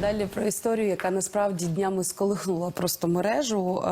далі про історію, яка насправді днями сколихнула просто мережу. Е,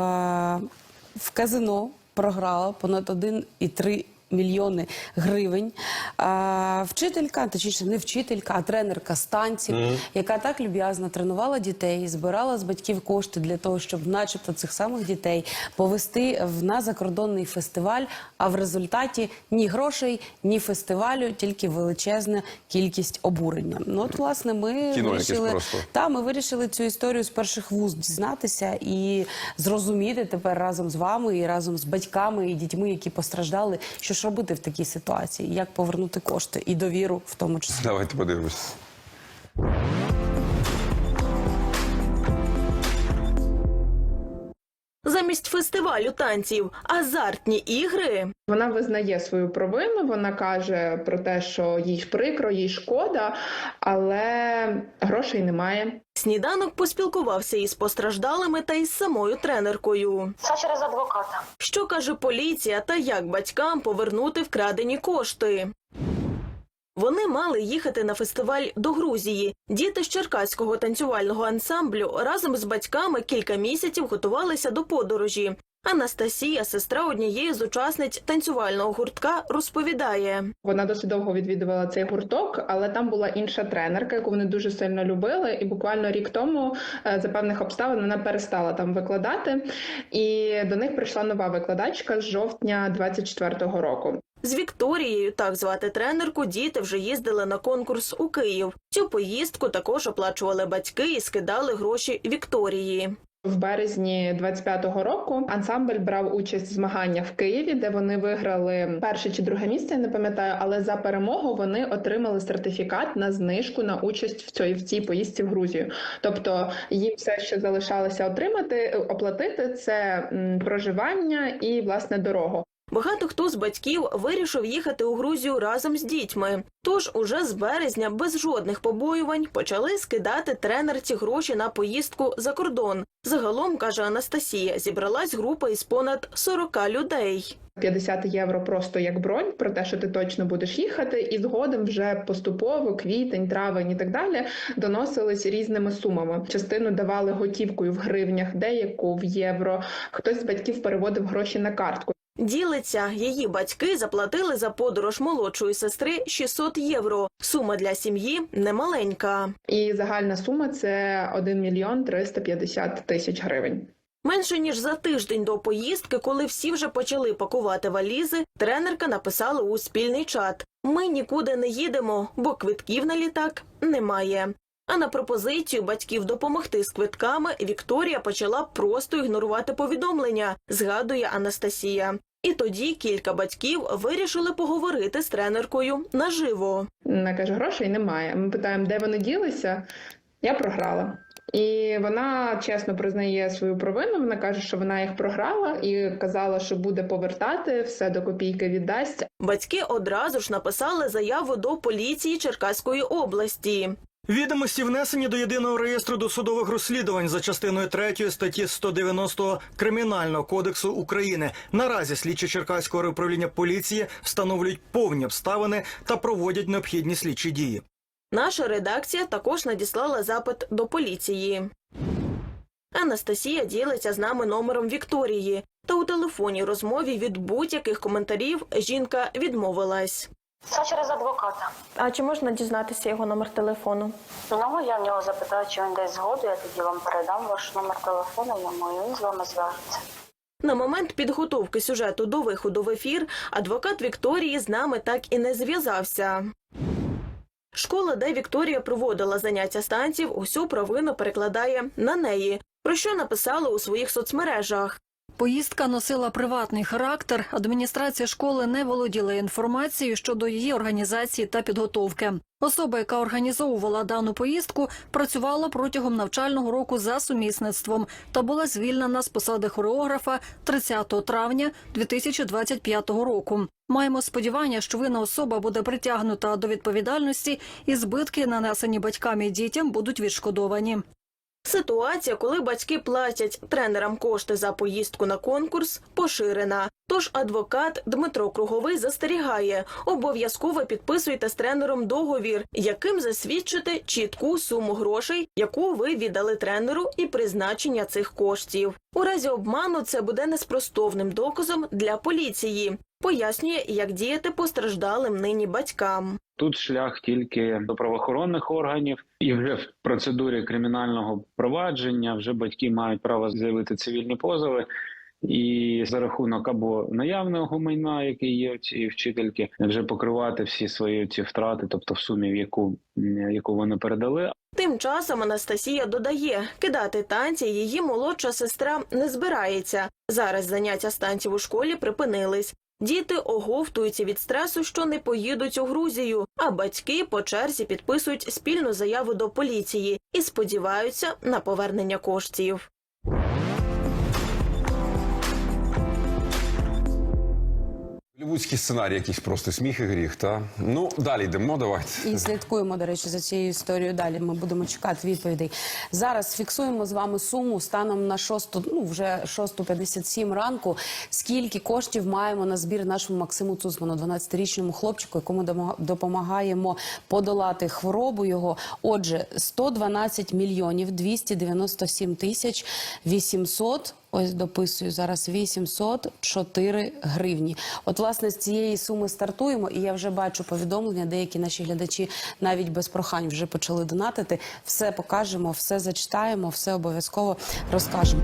В казино програла понад 1,3 мільйони гривень. А, вчителька, точніше, не вчителька, а тренерка з танців, яка так люб'язно тренувала дітей, збирала з батьків кошти для того, щоб, начебто, цих самих дітей повести в на закордонний фестиваль. А в результаті ні грошей, ні фестивалю, тільки величезна кількість обурення. Ну, от, власне, ми Кіно вирішили та ми вирішили цю історію з перших вуст дізнатися і зрозуміти тепер разом з вами і разом з батьками і дітьми, які постраждали, що ж робити в такій ситуації, як повернути кошти і довіру в тому числі. Давайте подивимось. Замість фестивалю танців азартні ігри. Вона визнає свою провину. Вона каже про те, що їй прикро, їй шкода, але грошей немає. Сніданок поспілкувався із постраждалими та із самою тренеркою. Це через адвоката. Що каже поліція та як батькам повернути вкрадені кошти? Вони мали їхати на фестиваль до Грузії. Діти з черкаського танцювального ансамблю разом з батьками кілька місяців готувалися до подорожі. Анастасія, сестра однієї з учасниць танцювального гуртка, розповідає. Вона досить довго відвідувала цей гурток, але там була інша тренерка, яку вони дуже сильно любили. І буквально рік тому е, за певних обставин вона перестала там викладати. І до них прийшла нова викладачка з жовтня 24-го року. З Вікторією, так звати тренерку, діти вже їздили на конкурс у Київ. Цю поїздку також оплачували батьки і скидали гроші Вікторії. В березні 25-го року ансамбль брав участь в змаганнях в Києві, де вони виграли перше чи друге місце, я не пам'ятаю, але за перемогу вони отримали сертифікат на знижку на участь в цій в цій поїздці в Грузію. Тобто їм все, що залишалося отримати, оплатити, це проживання і власне дорогу. Багато хто з батьків вирішив їхати у Грузію разом з дітьми. Тож уже з березня без жодних побоювань почали скидати тренерці гроші на поїздку за кордон. Загалом, каже Анастасія, зібралась група із понад 40 людей. 50 євро просто як бронь про те, що ти точно будеш їхати, і згодом вже поступово квітень, травень і так далі доносились різними сумами. Частину давали готівкою в гривнях, деяку в євро. Хтось з батьків переводив гроші на картку. Ділиться, її батьки заплатили за подорож молодшої сестри 600 євро. Сума для сім'ї немаленька. І загальна сума це 1 мільйон 350 тисяч гривень. Менше ніж за тиждень до поїздки, коли всі вже почали пакувати валізи, тренерка написала у спільний чат: Ми нікуди не їдемо, бо квитків на літак немає. А на пропозицію батьків допомогти з квитками Вікторія почала просто ігнорувати повідомлення, згадує Анастасія. І тоді кілька батьків вирішили поговорити з тренеркою наживо. Вона каже, грошей немає. Ми питаємо, де вони ділися. Я програла. І вона чесно признає свою провину. Вона каже, що вона їх програла і казала, що буде повертати, все до копійки віддасть. Батьки одразу ж написали заяву до поліції Черкаської області. Відомості внесені до єдиного реєстру досудових розслідувань за частиною 3 статті 190 Кримінального кодексу України. Наразі слідчі Черкаського управління поліції встановлюють повні обставини та проводять необхідні слідчі дії. Наша редакція також надіслала запит до поліції. Анастасія ділиться з нами номером Вікторії, та у телефонній розмові від будь-яких коментарів жінка відмовилась. Це через адвоката. А чи можна дізнатися його номер телефону? Ну, я в нього запитаю, чи він десь згоду, я тоді вам передам ваш номер телефону йому, і він з вами зв'яжеться. На момент підготовки сюжету до виходу в ефір адвокат Вікторії з нами так і не зв'язався. Школа, де Вікторія проводила заняття з танців, усю провину перекладає на неї, про що написала у своїх соцмережах. Поїздка носила приватний характер. Адміністрація школи не володіла інформацією щодо її організації та підготовки. Особа, яка організовувала дану поїздку, працювала протягом навчального року за сумісництвом та була звільнена з посади хореографа 30 травня 2025 року. Маємо сподівання, що винна особа буде притягнута до відповідальності, і збитки, нанесені батькам і дітям, будуть відшкодовані. Ситуація, коли батьки платять тренерам кошти за поїздку на конкурс, поширена. Тож адвокат Дмитро Круговий застерігає: обов'язково підписуйте з тренером договір, яким засвідчите чітку суму грошей, яку ви віддали тренеру, і призначення цих коштів. У разі обману це буде неспростовним доказом для поліції. Пояснює, як діяти постраждалим нині батькам. Тут шлях тільки до правоохоронних органів, і вже в процедурі кримінального провадження вже батьки мають право заявити цивільні позови. І за рахунок або наявного майна, який є у цієї вчительки, вже покривати всі свої ці втрати, тобто в сумі, яку, яку вони передали, Тим часом Анастасія додає, кидати танці її молодша сестра не збирається. Зараз заняття з танців у школі припинились. Діти оговтуються від стресу, що не поїдуть у Грузію, а батьки по черзі підписують спільну заяву до поліції і сподіваються на повернення коштів. Голівудський сценарій, якийсь просто сміх і гріх. Та ну далі йдемо. Давайте І слідкуємо, до речі, за цією історією. Далі ми будемо чекати відповідей. Зараз фіксуємо з вами суму станом на 6, ну вже 6.57 ранку. Скільки коштів маємо на збір нашому Максиму Цузману, 12-річному хлопчику, якому допомагаємо подолати хворобу його. Отже, 112 мільйонів 297 тисяч 800 Ось дописую зараз 804 гривні. От власне з цієї суми стартуємо, і я вже бачу повідомлення. Деякі наші глядачі навіть без прохань вже почали донатити. Все покажемо, все зачитаємо, все обов'язково розкажемо.